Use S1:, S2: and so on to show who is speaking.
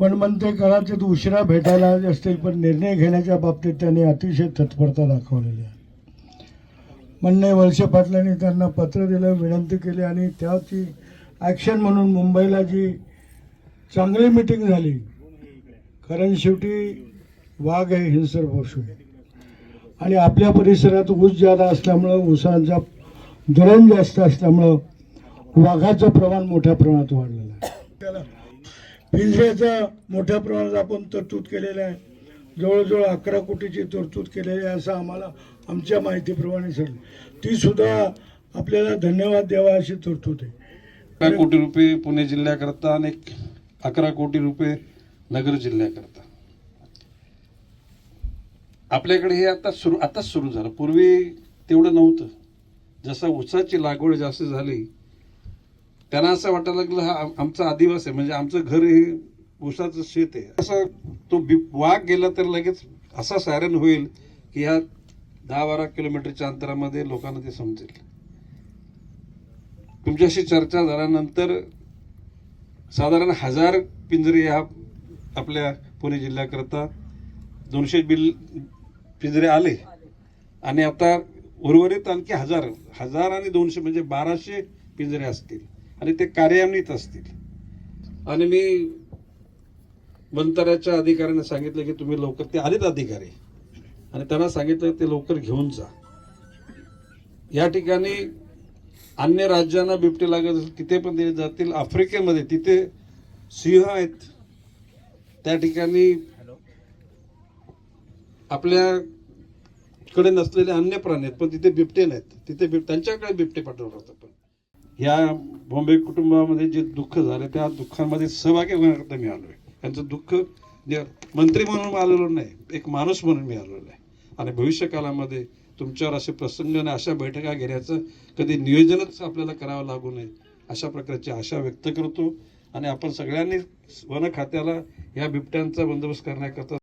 S1: पण म्हणते कदाचित उशिरा भेटायला आले असतील पण निर्णय घेण्याच्या बाबतीत त्यांनी अतिशय तत्परता दाखवलेली आहे. म्हणणे वळसे पाटलांनी त्यांना पत्र दिलं विनंती केली आणि त्याची ॲक्शन म्हणून मुंबईला जी चांगली मिटिंग झाली कारण शेवटी वाघ आहे हिंसर पशु आहे. आणि आपल्या परिसरात ऊस जादा असल्यामुळं ऊसांचा धरण जास्त असल्यामुळं वाघाचं प्रमाण मोठ्या प्रमाणात वाढलेलं आहे. त्याला पिंजऱ्याचा मोठ्या प्रमाणात आपण तरतूद केलेलं आहे. जवळजवळ अकरा कोटीची तरतूद केलेली आहे असं आम्हाला आमच्या माहितीप्रमाणे सांगितलं ती सुद्धा आपल्याला धन्यवाद द्यावा अशी तरतूद आहे.
S2: अकरा कोटी रुपये पुणे जिल्ह्याकरता आणि अकरा कोटी रुपये नगर जिल्ह्याकरता. आपल्याकडे हे आता सुरू आताच सुरू झालं. पूर्वी तेवढं नव्हतं. जसं ऊसाची लागवड जास्त झाली त्यांना असं वाटायला लागलं हा आमचा आदिवासी आहे म्हणजे आमचं घर हे ऊसाचं शेत आहे. असं तो बि- वाघ गेला तर लगेच असा सायरन होईल की ह्या दहा बारा किलोमीटरच्या अंतरामध्ये लोकांना ते समजेल. तुमच्याशी चर्चा झाल्यानंतर साधारण हजार पिंजरे ह्या आपल्या पुणे जिल्ह्याकरता दोनशे बिल पिंजरे आले. आणि आता उर्वरित आणखी हजार हजार आणि दोनशे म्हणजे बाराशे पिंजरे असतील. आणि ते कार्यान्वित असतील. आणि मी मंत्राच्या अधिकाऱ्यांना सांगितलं की तुम्ही लवकर ते आलेत अधिकारी. आणि त्यांना सांगितलं ते लवकर घेऊन जा. या ठिकाणी अन्य राज्यांना बिबटे लागत असेल तिथे पण दिले जातील. आफ्रिकेमध्ये तिथे सिंह आहेत. त्या ठिकाणी आपल्याकडे नसलेले अन्य प्राणी आहेत पण तिथे बिबटे नाहीत. तिथे बिब त्यांच्याकडे बिबटे पाठवतात आपण. ह्या बॉम्बे कुटुंबामध्ये जे दुःख झाले त्या दुःखांमध्ये सहभागी होण्याकरता मी आहे त्यांचं दुःख जे मंत्री म्हणून आलेलो नाही एक माणूस म्हणून मी आलेलो आहे आणि भविष्यकालामध्ये तुमच्यावर असे प्रसंग आणि अशा बैठका घेण्याचं कधी नियोजनच आपल्याला करावं लागू नये अशा प्रकारची आशा व्यक्त करतो. आणि आपण सगळ्यांनी वन खात्याला या बिबट्यांचा बंदोबस्त करण्याकरता